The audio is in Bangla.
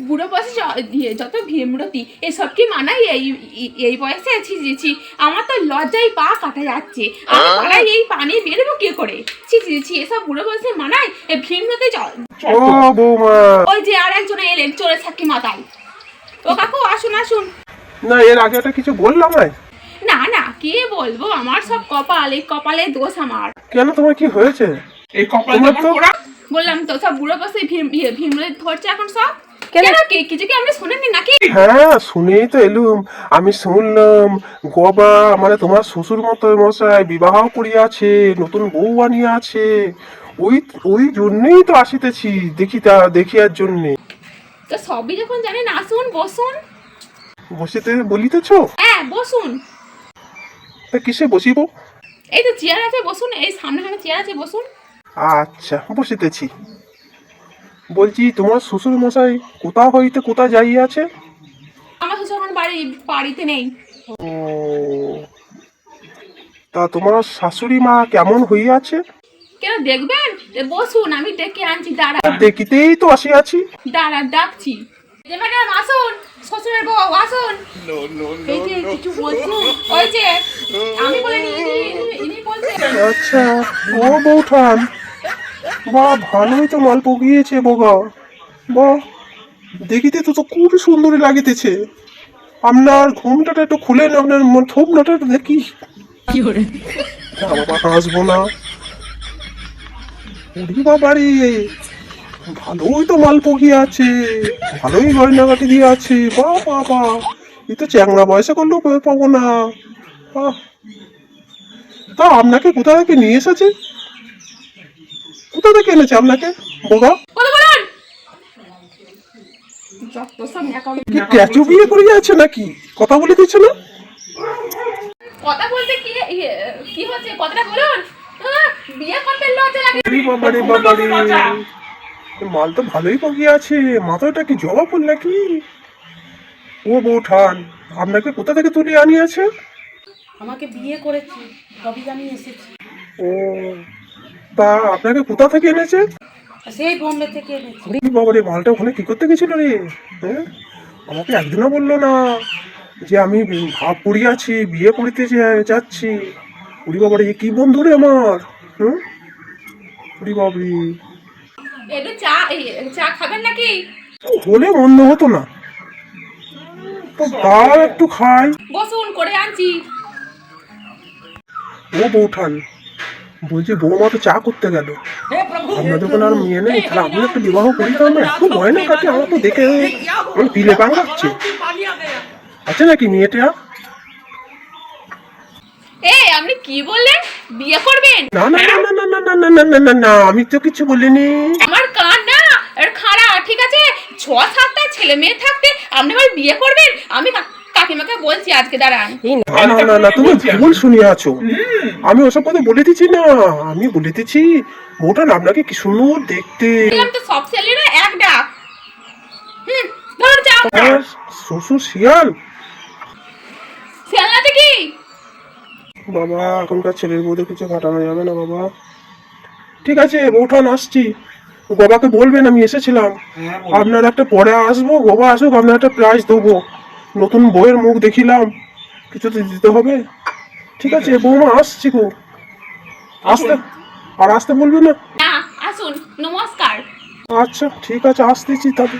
বুড়ো বয়সে ইয়ে, যত ভীমরতি এসব কি মানাই এই এই- বয়সে আছি ছি আমার তো লজ্জায় পা কাটা যাচ্ছে। আমি পাড়ায় এই পানি বেরোবো কি করে? ছি ছি ছি এসব বুড়ো বয়সে মানায়? এই ভীমরতি ওই যে আর একজন এলেন চলে থাকি মাথায়। ও কাকু আসুন আসুন। না এর আগে একটা কিছু বললাম আমায়? না না কে বলব আমার সব কপাল এই কপালে দোষ আমার। কেন তোমার কি হয়েছে? এই কপাল বললাম তো সব বুড়ো বসে ভীম ইয়ে, ভীমরতি ধরছে এখন সব? কেন? কি? কিছু কি আপনি শোনেননি নাকি? হ্যাঁ শুনেই তো এলুম। আমি শুনলাম গবা মানে তোমার শ্বশুর মতো মশাই বিবাহ করিয়াছে নতুন বউ আনিয়াছে। ওই ওই জন্যই তো আসিতেছি দেখি তা দেখিয়ার জন্যে। তো সবই যখন জানেন আসুন বসুন। বসিতে বলিতেছ? হ্যাঁ বসুন। তা কিসে বসিব? এই তো চেয়ার আছে বসুন। এই সামনে সামনে চেয়ার আছে বসুন। আচ্ছা বসিতেছি বলছি তোমার শ্বশুর মশাই কোথা হইতে কোথা যাইয়াছে? আমার শ্বশুর এখন বাড়ি বাড়িতে নেই। ও তা তোমার শাশুড়ি মা কেমন হইয়াছে? কেন দেখবেন? এ বসুন আমি ডেকে আনছি দাঁড়া। দেখিতেই তো আসিয়াছি। দাঁড়া ডাকছি। ম্যাডাম আসুন শ্বশুরের বউ আসুন। এই যে কিছু বলছেন ওই যে আমি বলিনি ইনি বলছেন। আচ্ছা ও বৌঠান বা ভালোই তো মাল পকিয়েছে বগা বা দেখিতে তো তো খুবই সুন্দরী লাগিতেছে। আপনার ঘুমটাটা একটু খুলে না আপনার থোপনাটা একটু দেখি। বাবা হাসবো না। বাবারি ভালোই তো মাল পকিয়ে আছে ভালোই গয়নাগাটি দিয়ে আছে। বা বাবা এই তো চ্যাংড়া বয়সে করলেও পাবো না। বাহ তা আপনাকে কোথা থেকে নিয়ে এসেছে? কোথা থেকে এনেছে আপনাকে? কথা বলুন যত সব ন্যাকামি। কি ট্যাচু বিয়ে করে আছে নাকি? কথা বলে দিচ্ছে না? কথা বলতে কি কি হচ্ছে? কথাটা বলুন। বিয়ে করতে লজ্জা লাগে। বাবারে বাবারে। মাল তো ভালোই পকিয়ে আছে। মাথাটা কি জবা ফুল নাকি? ও বৌঠান আপনাকে কোথা থেকে তুলে আনিয়েছে? আমাকে বিয়ে করেছি তবেই আমি এসেছি। ও তা আপনাকে কোথা থেকে এনেছে? সেই বোম্বে থেকে এনেছি। আরে বাবারে মালটা ওখানে কি করতে গেছিল রে? হ্যাঁ? আমাকে একদিনও বলল না যে আমি ভাব পড়িয়াছি বিয়ে করিতে যা- যাচ্ছি। উড়ি বাবারে এ কি বন্ধু রে আমার? হুম? উড়ি বাবরি একটু চা চা খাবেন নাকি? হলে বন্ধ হতো না। তো তাও একটু খাই। বসুন করে আনছি। ও বৌঠান বলছি বৌমা তো চা করতে গেল আপনাদের কোনো আর মেয়ে নেই তাহলে আমি একটু বিবাহ করি তো আমরা এত গয়না কাটে আমার তো দেখে আমার পিলে পাং লাগছে আছে নাকি মেয়েটা এই আপনি কি বললেন বিয়ে করবেন না না না না না না না না না না না আমি তো কিছু বলিনি আমার কান না আর খাড়া ঠিক আছে ছ সাতটা ছেলে মেয়ে থাকতে আপনি আবার বিয়ে করবেন আমি কাকিমাকে বলছি আজকে দাঁড়ান। না না না না তুমি ভুল শুনিয়াছো আমি ওসব কথা বলে দিচ্ছি না আমি বলে দিচ্ছি আপনাকে কি সুন্দর দেখতে। বললাম তো সব ছেলেরা এক ডাক হুম ধরো যাও শ্বশুর শিয়াল। ছেলেতে কি? বাবা এখনকার ছেলের কিছু ঘটানো যাবে না বাবা। ঠিক আছে বৌঠান আসছি। বাবাকে বলবেন আমি এসেছিলাম। আপনার একটা পরে আসব বাবা আসুক আপনার একটা প্রাইজ দেবো। নতুন বইয়ের মুখ দেখিলাম কিছু তো দিতে হবে। ঠিক আছে বৌমা আসছি গো। আসতে আর আসতে বলবি না? না আসুন নমস্কার। আচ্ছা ঠিক আছে আসতেছি তাহলে।